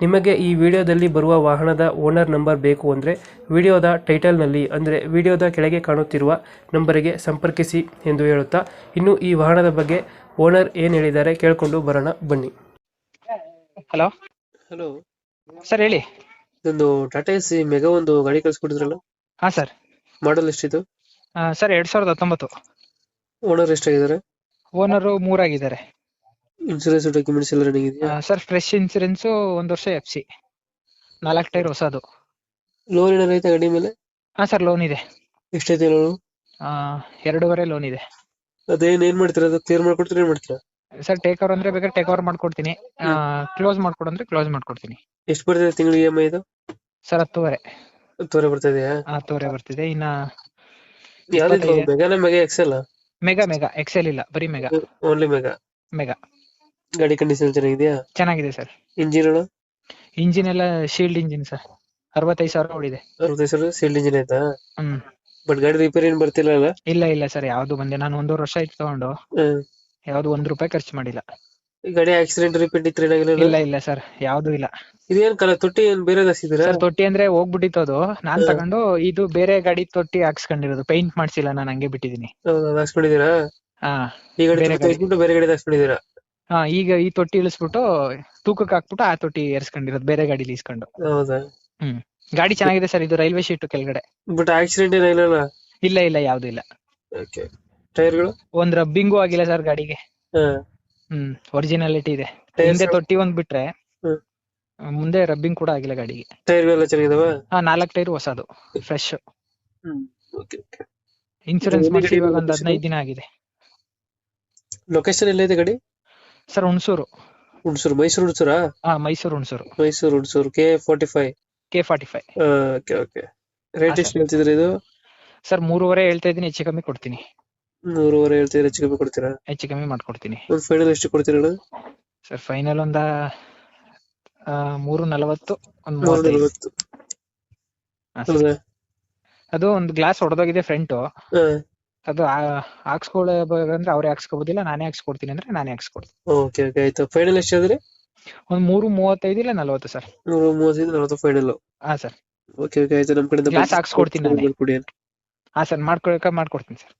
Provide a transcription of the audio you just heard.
ನಿಮಗೆ ಈ ವಿಡಿಯೋದಲ್ಲಿ ಬರುವ ವಾಹನದ ಓನರ್ ನಂಬರ್ ಬೇಕು ಅಂದರೆ ವಿಡಿಯೋದ ಟೈಟಲ್ನಲ್ಲಿ ಅಂದರೆ ವಿಡಿಯೋದ ಕೆಳಗೆ ಕಾಣುತ್ತಿರುವ ನಂಬರಿಗೆ ಸಂಪರ್ಕಿಸಿ ಎಂದು ಹೇಳುತ್ತಾ ಇನ್ನು ಈ ವಾಹನದ ಬಗ್ಗೆ ಓನರ್ ಏನು ಹೇಳಿದ್ದಾರೆ ಕೇಳಿಕೊಂಡು ಬರೋಣ ಬನ್ನಿ. ಹಲೋ? ಹಲೋ. ಸರ್ ಹೇಳಿ. ಇದೊಂದು ಟಾಟಾ ಎಸ್ ಮೆಗಾ ಒಂದು ಗಾಡಿ ಕಳಿಸ್ಕೊಟ್ಟಿದ್ರಲ್ಲ ಹಾ ಸರ್. ಮಾಡಲ್ ಎಷ್ಟಿದು? ಸರ್ ಎರಡು ಸಾವಿರದ ಹತ್ತೊಂಬತ್ತು. ಓನರ್ ಎಷ್ಟಾಗಿದ್ದಾರೆ? ಓನರು ಮೂರಾಗಿದ್ದಾರೆ. ಇನ್ಸೂರೆನ್ಸ್ ಡಾಕ್ಯುಮೆಂಟ್ಸ್ ಎಲ್ಲ ರೆಡಿ ಇದೆಯಾ? ಸರ್ ಫ್ರೆಶ್ ಇನ್ಸೂರೆನ್ಸ್ ಒಂದು ವರ್ಷ ಎಫ್ ಸಿ ನಾಲ್ಕು ಟೈರ್ ಹೊಸದು ಲೋನ್ ಏನಾರ ಐತೆ ಗಾಡಿ ಮೇಲೆ? ಹಾ ಸರ್ ಲೋನ್ ಇದೆ. ಎಷ್ಟೈತೆ ಲೋನ್ ಆ, ಎರಡೂವರೆ ಲೋನ್ ಇದೆ. ಅದೇನ್ ಏನ್ ಮಾಡ್ತೀರಾ? ಅದು ಕ್ಲಿಯರ್ ಮಾಡ್ಕೊಡ್ತೀರಾ ಏನ್ ಮಾಡ್ತೀರಾ? ಸರ್ ಟೇಕ್ ಓವರ್ ಅಂದ್ರೆ ಬೇಕಾದ್ರೆ ಟೇಕ್ ಓವರ್ ಮಾಡ್ಕೊಡ್ತೀನಿ ಕ್ಲೋಸ್ ಮಾಡ್ಕೊಡು ಅಂದ್ರೆ ಕ್ಲೋಸ್ ಮಾಡ್ಕೊಡ್ತೀನಿ. ಎಷ್ಟು ಬರ್ತಿದೆ ತಿಂಗಳಿಗೆ ಇ ಎಂ ಐ ಇದು? ಸರ್ ಹತ್ತುವರೆ. ಹತ್ತುವರೆ ಬರ್ತಾ ಇದೆಯಾ ಹತ್ತುವರೆ ಬರ್ತಿದೆ ಇನ್ನ ಯಾವ್ದು ಇಪ್ಪತ್ತೈದು. ಮೆಗಾನ Mega XL Mega Mega XL ಇಲ್ಲ ಬರೀ ಮೆಗಾ ಓನ್ಲಿ ಮೆಗಾ ಮೆಗಾ ಗಾಡಿ ಕಂಡೀಷನ್ ಚೆನ್ನಾಗಿದೆಯಾ? ಚೆನ್ನಾಗಿದೆ ಸರ್. ಇಂಜಿನ್ ಇಂಜಿನ್ ಎಲ್ಲ ಶೀಲ್ಡ್ ಇಂಜಿನ್ ಸರ್. ಅರವತ್ತೈದು ಸಾವಿರ ಓಡಿದೆ ಅರವತ್ತೈದು ಸಾವಿರ ಶೀಲ್ಡ್ ಇಂಜಿನ್ ಆಯ್ತಾ? ಹ್ಮ್. ಬಟ್ ಗಾಡಿ ರಿಪೇರಿ ಏನ್ ಬರ್ತಿಲ್ಲ ಅಲ್ಲ ಇಲ್ಲ ಇಲ್ಲ ಸರ್ ಯಾವ್ದು ಬಂದೆ ನಾನು ಒಂದೂವರೆ ವರ್ಷ ಆಯ್ತು ತಗೊಂಡು. ಯಾವ್ದು ಒಂದ್ ರೂಪಾಯಿ ಖರ್ಚು ಮಾಡಿಲ್ಲ. ಈ ಗಾಡಿ ಆಕ್ಸಿಡೆಂಟ್ ರಿಪೇರ್ ಇತ್ತು ಇಲ್ಲ ಇಲ್ಲ ಸರ್ ಯಾವ್ದು ಇಲ್ಲ. ಇದೇನ್ ಕಲ ತೊಟ್ಟಿ ಏನ್ ಬೇರೆ ಸರ್ ತೊಟ್ಟಿ ಅಂದ್ರೆ ಹೋಗ್ಬಿಟ್ಟಿತ್ತು ಅದು. ನಾನ್. ತಗೊಂಡು ಇದು ಬೇರೆ ಗಾಡಿ ತೊಟ್ಟಿ ಹಾಕ್ಸ್ಕೊಂಡಿರೋದು. ಪೇಂಟ್ ಮಾಡ್ಸಿಲ್ಲ ನಾನು ಹಂಗೆ ಬಿಟ್ಟಿದೀನಿ ಹಾಕ್ಸ್ಕೊಂಡಿದೀರಾ ಬೇರೆ ಗಾಡಿ. ಹಾಕ್ಸ್ಕೊಂಡಿದೀರಾ ಹಾ ಈಗ ಈ ತೊಟ್ಟಿ ಇಳಿಸ್ಬಿಟ್ಟು ತೂಕಕ್ಕೆ ಹಾಕ್ಬಿಟ್ಟು ಆ ತೊಟ್ಟಿ ಏರ್ಸ್ಕೊಂಡಿರೋದು ಬೇರೆ ಗಾಡಿಲಿ ಇಸ್ಕೊಂಡು. ಹೌದಾ? ಗಾಡಿ ಚೆನ್ನಾಗಿದೆ ಸರ್ ಇದು ರೈಲ್ವೆ ಶೀಟ್ ಕೆಳಗಡೆ. ಬಟ್ ಆಕ್ಸಿಡೆಂಟ್ ಏನಿಲ್ಲ ಇಲ್ಲ ಇಲ್ಲ ಯಾವ್ದು ಇಲ್ಲ. ಓಕೆ ಟೈರ್ಗಳು ಒಂದ್ ರಬ್ಬಿಂಗು ಆಗಿಲ್ಲ ಸರ್ ಗಾಡಿಗೆ. ಹ್ಮ್ ಒರಿಜಿನಾಲಿಟಿ ಇದೆ. Tyres ಹಿಂದೆ ತೊಟ್ಟಿ ಒಂದ್ ಬಿಟ್ರೆ ಹ್ಮ್. ಮುಂದೆ ರಬ್ಬಿಂಗ್ ಕೂಡ ಆಗಿಲ್ಲ ಗಾಡಿಗೆ. ಟೈರ್ಗಳೆಲ್ಲ ಚೆನ್ನಾಗಿದಾವ? ಹಾ ನಾಲ್ಕ್ ಟೈರ್ ಹೊಸದು fresh hmm okay okay insurance ಎಲ್ಲಿ ಮಾಡಿಸಿ ಗಾಡಿ ಇವಾಗ ಒಂದ್ location? ಹದಿನೈದು ದಿನ ಆಗಿದೆ. ಲೊಕೇಶನ್ ಎಲ್ಲೈತೆ ಗಾಡಿ? ಸರ್ ಹುಣಸೂರು. ಹುಣಸೂರು ಮೈಸೂರು ಹುಣಸೂರಾ? ಹಾ Mysore Hunsur. Mysore Hunsur K forty five K forty five okay okay rate ಎಷ್ಟು. ಹೇಳ್ತಿದ್ರಿ ಇದು? ಸರ್ ಮೂರುವರೆ ಹೇಳ್ತಾ ಇದ್ದೀನಿ ಹೆಚ್ಚು ಕಮ್ಮಿ ಕೊಡ್ತೀನಿ. ಮೂರುವರೆ ಹೇಳ್ತಿದ್ರೆ ಹೆಚ್ಚು ಕಮ್ಮಿ ಕೊಡ್ತೀರಾ? ಹೆಚ್ಚು ಕಮ್ಮಿ ಮಾಡ್ಕೊಡ್ತೀನಿ. ಒಂದು ಫೈನಲ್ ಎಷ್ಟು ಕೊಡ್ತೀರಾ ಅಣ್ಣ ಸರ್ ಫೈನಲ್ ಒಂದ ಆ, ಮೂರು ನಲವತ್ತು ಒಂದು ಮೂರು ಮೂವತ್ತೈದು. ನಲವತ್ತು ಹಾ, sir. ಹೌದಾ? ಅದು ಒಂದು ಗ್ಲಾಸ್ ಹೊಡೆದೋಗಿದೆ ಫ್ರಂಟ್ ಹಾ. ಅದು ಹಾಕ್ಸ್ಕೊಳ್ಳೋದಂದ್ರೆ ಅವ್ರೇ ಹಾಕ್ಸ್ಕೊಬೋದಿಲ್ಲ ನಾನೇ ಹಾಕ್ಸ್ಕೊಡ್ತೀನಿ ಅಂದ್ರೆ ನಾನೇ ಹಾಕ್ಸ್ಕೊಡ್ತೀನಿ. ಓಕೆ ಓಕೆ ಆಯ್ತು. ಫೈನಲ್ ಎಷ್ಟು ಹೇಳಿದ್ರಿ? ಒಂದ್ ಮೂರು ಮೂವತ್ತೈದು ಇಲ್ಲ ನಲವತ್ತು ಸರ್? ನೂರ ಮೂವತ್ತೈದು ನಲವತ್ತು ಫೈನಲ್ ಹಾ ಸರ್. ಓಕೆ ಓಕೆ ಆಯ್ತು. ನಮ್ ಕಡೆಯಿಂದ ಹಾಕ್ಸ್ಕೊಡ್ತೀನಿ ನಾನೇ. ಕೊಡಿ ಹಾ ಸರ್ ಮಾಡ್ಕೊಳಕ ಮಾಡ್ಕೊಡ್ತೀನಿ ಸರ್.